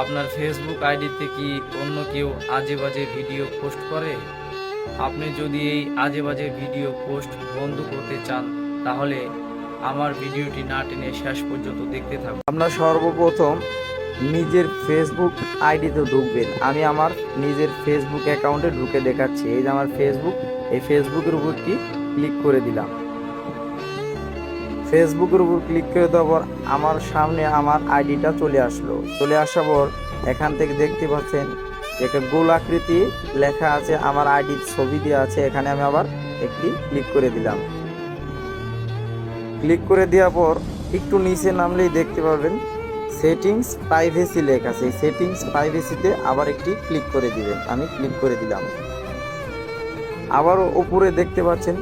আপনার ফেসবুক আইডিতে কি অন্য কেউ আজে বাজে ভিডিও পোস্ট করে? আপনি যদি এই আজে বাজে ভিডিও পোস্ট বন্ধ করতে চান, তাহলে আমার ভিডিওটি না টেনে শেষ পর্যন্ত দেখতে থাকুন। আপনার সর্বপ্রথম নিজের ফেসবুক আইডিতে ঢুকবেন। আমি আমার নিজের ফেসবুক অ্যাকাউন্টে ঢুকে দেখাচ্ছি। এই যে আমার ফেসবুক এই ফেসবুকের উপর কি ক্লিক করে দিলাম। ফেসবুকের উপর ক্লিক করে দেওয়ার পর আমার সামনে আমার আইডিটা চলে আসলো। চলে আসার পর এখান থেকে দেখতে পাচ্ছেন, একটা গোল আকৃতি লেখা আছে, আমার আইডির ছবি দেওয়া আছে, এখানে আমি আবার একটি ক্লিক করে দিলাম। ক্লিক করে দেওয়ার পর একটু নিচে নামলেই দেখতে পাবেন সেটিংস প্রাইভেসি লেখা আছে। সেটিংস প্রাইভেসিতে আবার একটি ক্লিক করে দিবেন। আমি ক্লিক করে দিলাম। আবারও উপরে দেখতে পাচ্ছেন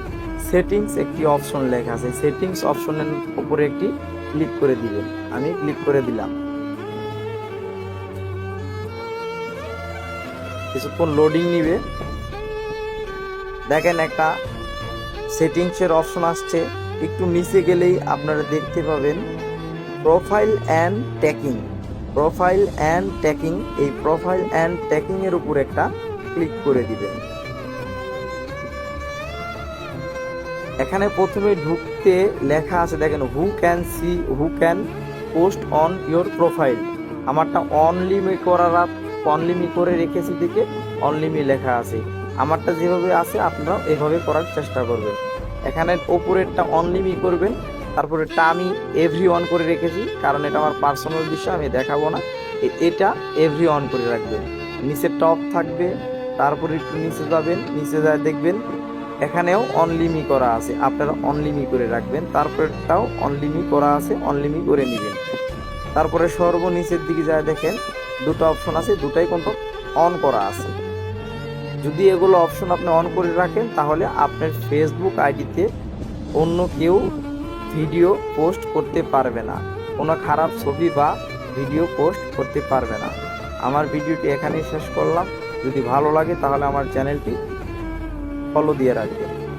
সেটিংস একটি অপশন লেখা আছে। সেটিংস অপশনের উপরে একটি ক্লিক করে দিবেন। আমি ক্লিক করে দিলাম। কিছুক্ষণ লোডিং নিবে। দেখেন একটা সেটিংসের অপশন আসছে। একটু নিচে গেলেই আপনারা দেখতে পাবেন profile and tagging profile and tagging এই প্রোফাইল অ্যান্ড ট্যাকিংয়ের উপর একটা ক্লিক করে দিবেন। এখানে প্রথমে ঢুকতে লেখা আছে, দেখেন who can see who can post on your profile আমারটা অনলিমি করার অনলিমি করে রেখেছি দেখে অনলিমি লেখা আছে। আমারটা যেভাবে আছে আপনারা এভাবে করার চেষ্টা করবেন। এখানে ওপরেরটা অনলিমি করবেন, তারপরেরটা আমি এভরি অন করে রেখেছি, কারণ এটা আমার পার্সোনাল বিষয়, আমি দেখাবো না। এটা এভরি অন করে রাখবেন। নিচে টপ থাকবে, তারপরে একটু নিচে যাবেন, নিচে যায় দেখবেন এখানেও অনলিমি করা আছে। আপনারা অনলিমি করে রাখবেন তারপরেরটাও অনলিমি করা আছে অনলিমি করে নেবেন। তারপরে সর্বনিচের দিকে যায় দেখেন, দুটো অপশন আছে, দুটাই কিন্তু অন করা আছে। যদি এগুলো অপশন আপনি অন করে রাখেন, তাহলে আপনার ফেসবুক আইডিতে অন্য কেউ ভিডিও পোস্ট করতে পারবে না। কোনো খারাপ ছবি বা ভিডিও পোস্ট করতে পারবে না। আমার ভিডিওটি এখানেই শেষ করলাম। যদি ভালো লাগে, তাহলে আমার চ্যানেলটি ফলো দিয়ে রাখবেন